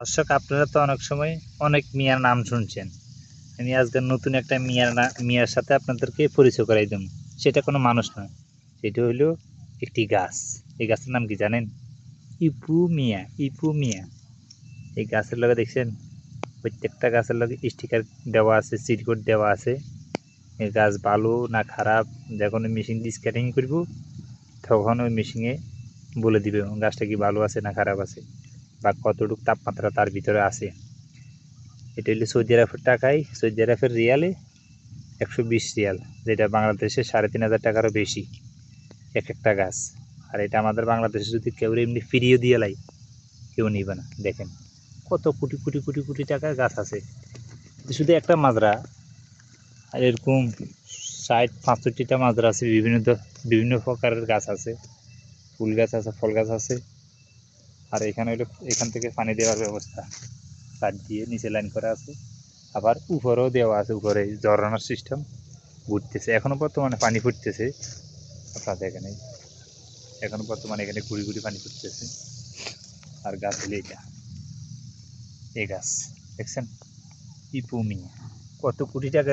দর্শক আপনারা তো অনেক সময় অনেক মিয়ার নাম শুনছেন। আমি আজকে নতুন একটা মিয়ার মিয়ার সাথে আপনাদেরকে পরিচয় করাই দেব। সেটা কোনো মানুষ নয় সেটা হলো একটি গাছ। এই গাছের নাম কি জানেন? ইপু মিয়া ইপু মিয়া। এই গাছের লগে দেখছেন, প্রত্যেকটা গাছের লগে স্টিকার দেওয়া আছে সিটকোড দেওয়া আছে। এই গাছ ভালো না খারাপ, যখন মেশিন দিয়ে স্ক্যাটিং করব, তখন ওই মেশিনে বলে দিবে, গাছটা কি ভালো আছে না খারাপ আছে? বা কতটুকু তাপমাত্রা তার ভিতরে আছে। এটা হলো সৌদি আরবের টাকায়, সৌদি আরবের রিয়ালে একশো বিশ রিয়াল, যেটা বাংলাদেশে সাড়ে তিন হাজার টাকারও বেশি, এক একটা গাছ। আর এটা আমাদের বাংলাদেশে যদি কেউ এমনি ফিরিয়ে দিয়ে লাই, কেউ নিবে না। দেখেন, কত কোটি কোটি কোটি কোটি টাকার গাছ আছে। শুধু একটা মাজরা, আর এরকম ষাট, পাঁচষট্টিটা মাজরা আছে, বিভিন্ন বিভিন্ন প্রকারের গাছ আছে। ফুল গাছ আছে, ফল গাছ আছে। আর এখানে হলো, এখান থেকে পানি দেওয়ার ব্যবস্থা। কাঠ দিয়ে নিচে লাইন করা আছে। আবার উপরেও দেওয়া আছে, উপরে ঝর্ণার সিস্টেম ঘুরতেছে। এখনও বর্তমানে পানি ফুটতেছে। আপনারা এখানে এই এখনও বর্তমানে এখানে গুড়ি গুড়ি পানি ফুটতেছে। আর গাছ হলো এটা। এই গাছ। দেখছেন? ইপুমি কত কোটি টাকা